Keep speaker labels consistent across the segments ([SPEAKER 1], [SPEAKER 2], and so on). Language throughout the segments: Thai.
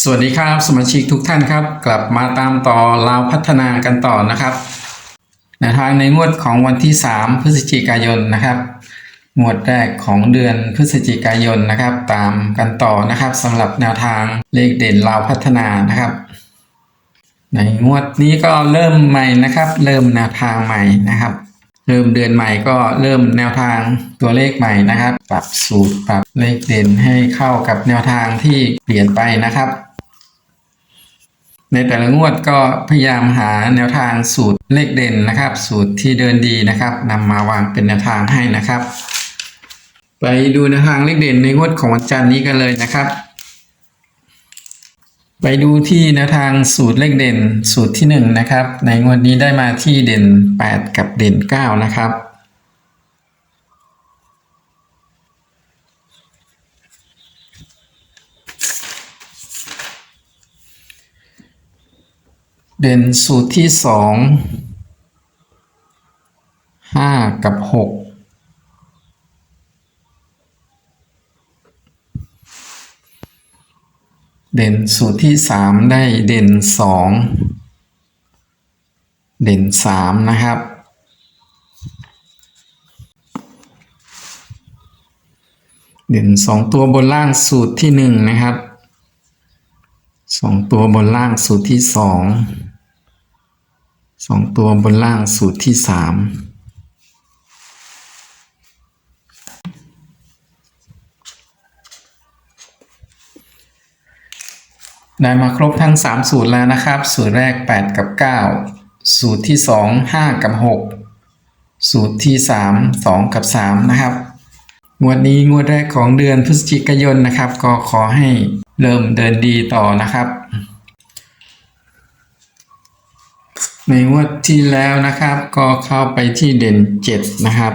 [SPEAKER 1] สวัสดีครับสมาชิกทุกท่านครับ กลับมาตามต่อลาวพัฒนากันต่อนะครับแนวทางในงวดของวันที่ 3 พฤศจิกายนนะครับ งวดแรกของเดือนพฤศจิกายนนะครับ ตามกันต่อนะครับสำหรับแนวทางเลขเด่นลาวพัฒนานะครับ ในงวดนี้ก็เริ่มใหม่นะครับ เริ่มแนวทางใหม่นะครับ เริ่มเดือนใหม่ก็เริ่มแนวทางตัวเลขใหม่นะครับ ปรับสูตรปรับเลขเด่นให้เข้ากับแนวทางที่เปลี่ยนไปนะครับ ในแต่ละงวดก็พยายามหาแนวทางสูตรเลขเด่นนะครับ สูตรที่เดินดีนะครับนำมาวางเป็นแนวทางให้นะครับ ไปดูแนวทางเลขเด่นในงวดของวันจันทร์นี้กันเลยนะครับ ไปดูที่แนวทางสูตรเลขเด่นสูตรที่ 1 นะครับ ในงวดนี้ได้มาที่เด่น 8 กับเด่น 9 นะครับ เด่นสูตรที่ 2 5 กับ 6 เด่นสูตรที่สามได้เด่นสองเด่นสามนะครับ เด่นสองตัวบนล่างสูตรที่หนึ่งนะครับสองตัวบนล่างสูตรที่สองสองตัวบนล่างสูตรที่สาม ได้มาครบทั้ง 3 สูตรแล้วนะครับ สูตรแรก 8 กับ 9 สูตรที่ 2 5 กับ 6 สูตรที่ 3 2 กับ 3 นะครับ งวดนี้งวดแรกของเดือนพฤศจิกายนนะครับ ก็ขอให้เริ่มเดินดีต่อนะครับ ในงวดที่แล้วนะครับ ก็เข้าไปที่เด่น 7 นะครับ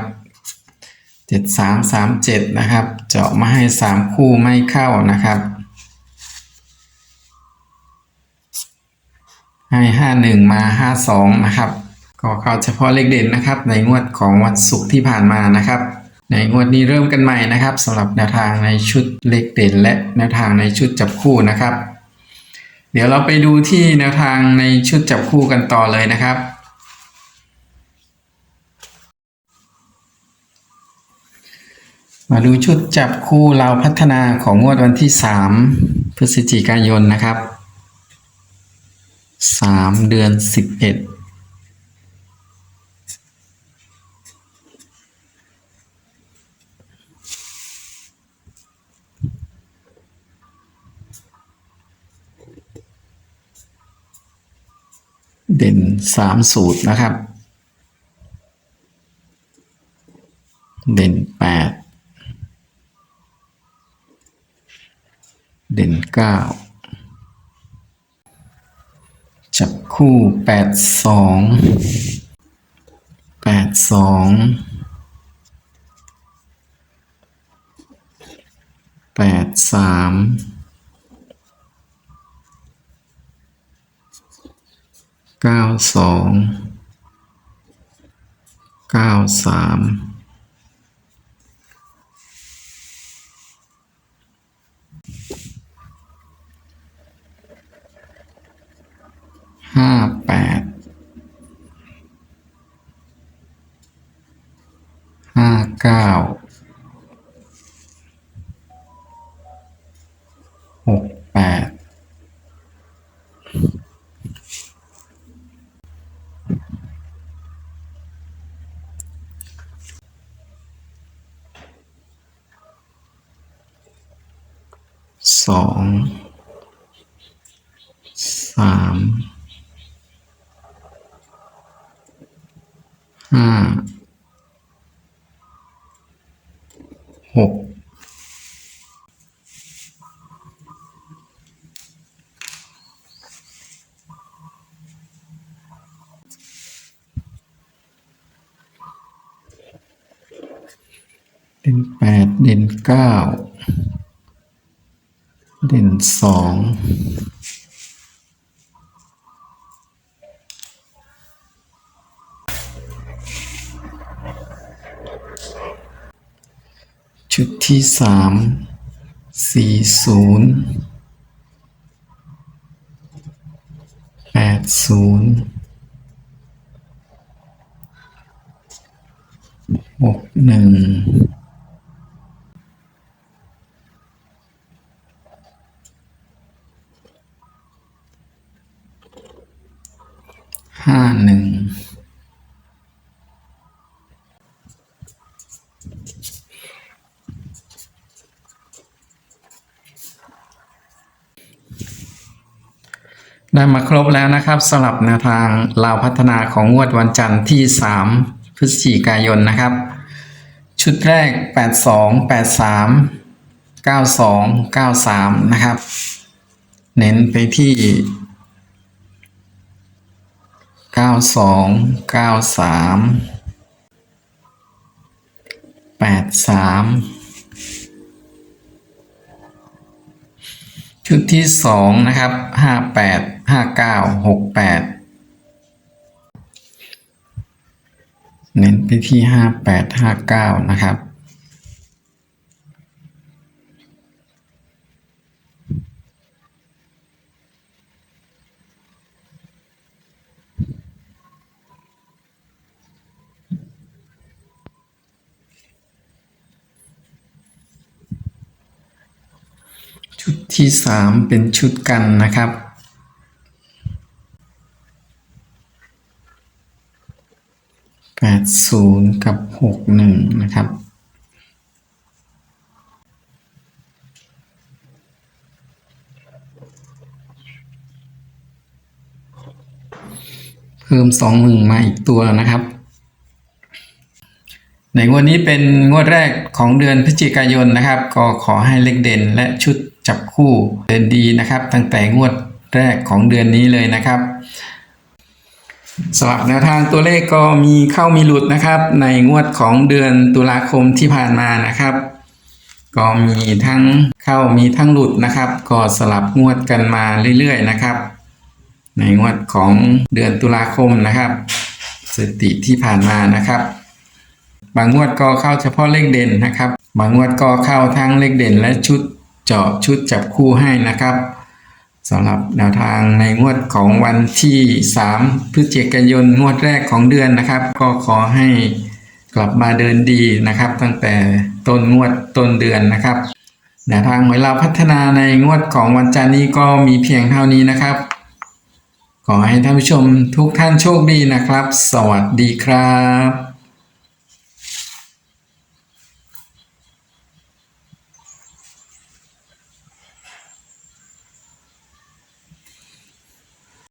[SPEAKER 1] 7 3 3 7 นะครับ เจาะมาให้ 3 คู่ไม่เข้านะครับ ให้51มา52นะครับก็เข้าเฉพาะเลขเด่นนะครับ ในงวดของวันศุกร์ที่ผ่านมานะครับ ในงวดนี้เริ่มกันใหม่นะครับสำหรับแนวทางในชุดเลขเด่น และแนวทางในชุดจับคู่นะครับ เดี๋ยวเราไปดูที่แนวทางในชุดจับคู่กันต่อเลยนะครับมาดูชุดจับคู่เราพัฒนาของงวดวันที่ 3 พฤศจิกายนนะครับ 3เดือน11เด่นสามสูตรนะครับ เด่นแปดเด่นเก้า จับคู่แปดสองแปดสองแปดสามเก้าสองเก้าสาม ห้าแปดห้าเก้าหกแปดสองสาม เด่นแปดเด่นเก้าเด่นสองชุดที่สามสี่ศูนย์แปดศูนย์หกหนึ่ง ห้าหนึ่งได้มาครบแล้วนะครับสำหรับแนวทางลาวพัฒนาของงวดวันจันทร์ที่ 3 พฤศจิกายนนะครับ ชุดแรก 82 83 92 93 นะครับ เน้นไปที่ 92 93 83ชุดที่สองนะครับห้าแปดห้าเก้าหกแปดเน้นไปที่ห้าแปดห้าเก้านะครับ ที่สามเป็นชุดกันนะครับแปดศูนย์กับหกหนึ่งนะครับเพิ่มสองหนึ่งมาอีกตัวนะครับ ในงวดนี้เป็นงวดแรกของเดือนพฤศจิกายนนะครับ ก็ขอให้เลขเด่นและชุดจับคู่เดินดีนะครับตั้งแต่งวดแรกของเดือนนี้เลยนะครับสำหรับแนวทางตัวเลขก็มีเข้ามีหลุดนะครับ ในงวดของเดือนตุลาคมที่ผ่านมานะครับ ก็มีทั้งเข้ามีทั้งหลุดนะครับ ก็สลับงวดกันมาเรื่อยๆนะครับ ในงวดของเดือนตุลาคมนะครับสติที่ผ่านมานะครับ บางงวดก็เข้าเฉพาะเลขเด่นนะครับ บางงวดก็เข้าทั้งเลขเด่นและชุด เจาะชุดจับคู่ให้นะครับสำหรับแนวทางในงวดของวันที่ 3 พฤศจิกายนงวดแรกของเดือนนะครับ ก็ขอให้กลับมาเดินดีนะครับ ตั้งแต่ต้นงวดต้นเดือนนะครับแนวทางหวยเราพัฒนาในงวดของวันจันทร์นี้ก็มีเพียงเท่านี้นะครับ ขอให้ท่านผู้ชมทุกท่านโชคดีนะครับ สวัสดีครับ